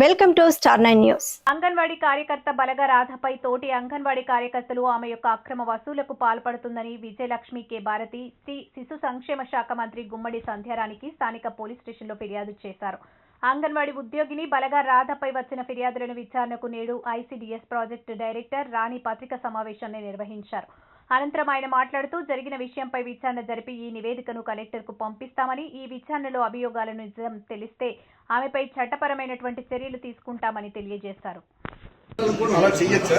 Welcome to star nine news. Anganwadi కార్యకర్త బలగ రాధపై తోటి అంగన్వాడీ కార్యకర్తలు ఆమె యొక్క అక్రమ వసూలకు పాల్పడుతుందని విజయలక్ష్మి కె. భారతి శ్రీ శిశు సంక్షేమ శాఖ మంత్రి గుమ్మడి సంధ్యారానికి స్థానిక పోలీస్ స్టేషన్లో ఫిర్యాదు చేశారు. అంగన్వాడీ ఉద్యోగిని బలగా రాధపై వచ్చిన ఫిర్యాదులను విచారణకు నేడు ఐసీడీఎస్ ప్రాజెక్టు డైరెక్టర్ రాణి పత్రిక సమావేశాన్ని నిర్వహించారు. అనంతరం ఆయన మాట్లాడుతూ జరిగిన విషయంపై విచారణ జరిపి ఈ నివేదికను కలెక్టర్కు పంపిస్తామని ఈ విచారణలో అభియోగాలను నిజం తెలిస్తే ఆమెపై చట్టపరమైనటువంటి చర్యలు తీసుకుంటామని తెలియజేశారు. అలా చేయొచ్చా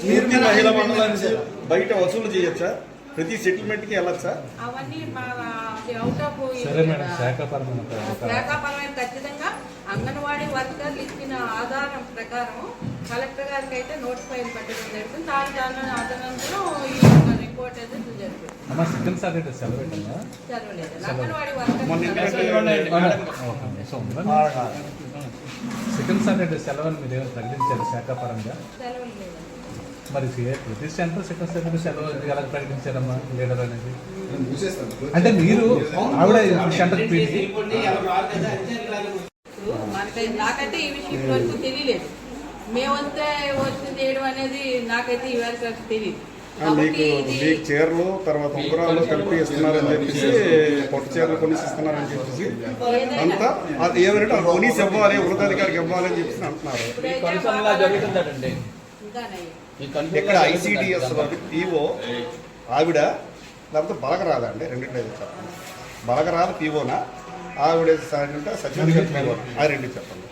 పూర్తి మహిళా మండలానికి బయట వసూలు చేయొచ్చా ప్రతి సెటిల్మెంట్కి వెళ్ళొచ్చా? అవన్నీ మా అవుట్ ఆఫ్ సరే మేడం శాఖపరమైన ప్రకారం. శాఖాపరమైన ఖచ్చితంగా అంగన్వాడీ వర్కర్లు ఇచ్చిన ఆధారం ప్రకారం కలెక్టర్ గారికి అయితే నోటిఫై పెట్టడం జరుగుతుంది దాని దాని అదనంతరం ఈ రిపోర్ట్ అయితే జరుగుతుంది. అమ్మ సెకండ్ సాటర్డే సెలవు అంగన్వాడీ మీరు ఏమైనా ప్రకటించారు శాఖపరంగా? సెలవులు లేదు మరి ప్రతి సెంటర్ సెకండ్ సాటర్డే సెలవు ఎలా ప్రకటించారమ్మా లీడర్ అనేది? అంటే మీరు ఆవిడ సెంటర్ నాకైతే ఈ విషయం తెలియలేదు. మేమంతే వచ్చి చేయడం అనేది నాకైతే ఈ వరకు తెలియదు ఆ, మీకు మీకు చీరలు తర్వాత ఉంగరాలు కలిపి ఇస్తున్నారని చెప్పేసి పొట్ట చీరలు కొనిసి ఇస్తున్నారని చెప్పేసి అంతా అది ఏమంటే అది కొనిసి ఇవ్వాలి ఉన్నతాధికారికి ఇవ్వాలి అని చెప్పేసి అంటున్నారు. ఇక్కడ ఐసీడిఎస్ పీఓ ఆవిడ లేకపోతే బలగరాదా అండి? రెండింటిలో ఏదో చెప్పండి. బలగరాద పీఓనా ఆవిడ అంటే సచివాధికారి పీఓ ఆ రెండు చెప్పండి.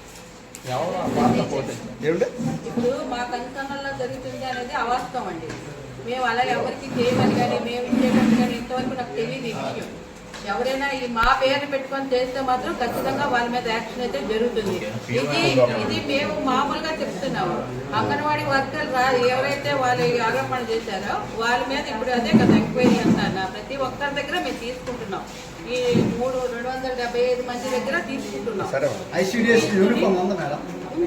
ఏమంటే ఇప్పుడు మా కనుకన్నల్లో జరుగుతుంది అనేది అవాస్తవం అండి. మేము అలా ఎవరికి చేయమని కానీ మేము ఇచ్చేటట్టు కానీ ఇంతవరకు నాకు తెలియదు ఈ విషయం. ఎవరైనా ఈ మా పేరు పెట్టుకొని చేస్తే మాత్రం ఖచ్చితంగా వాళ్ళ మీద యాక్షన్ అయితే జరుగుతుంది. ఇది ఇది మేము మామూలుగా చెప్తున్నాము. అంగన్వాడీ వర్కర్ రా ఎవరైతే వాళ్ళు ఈ ఆరోపణ చేశారో వాళ్ళ మీద ఇప్పుడు అదే కదా ఎంక్వైరీ అంటున్నా ప్రతి ఒక్కరి దగ్గర మేము తీసుకుంటున్నాం. ఈ మూడు రెండు వందల డెబ్బై ఐదు మంది దగ్గర తీసుకుంటున్నాం. సరే ఐసీడీఎస్ యూనిఫామ్ ఉందా మేడం?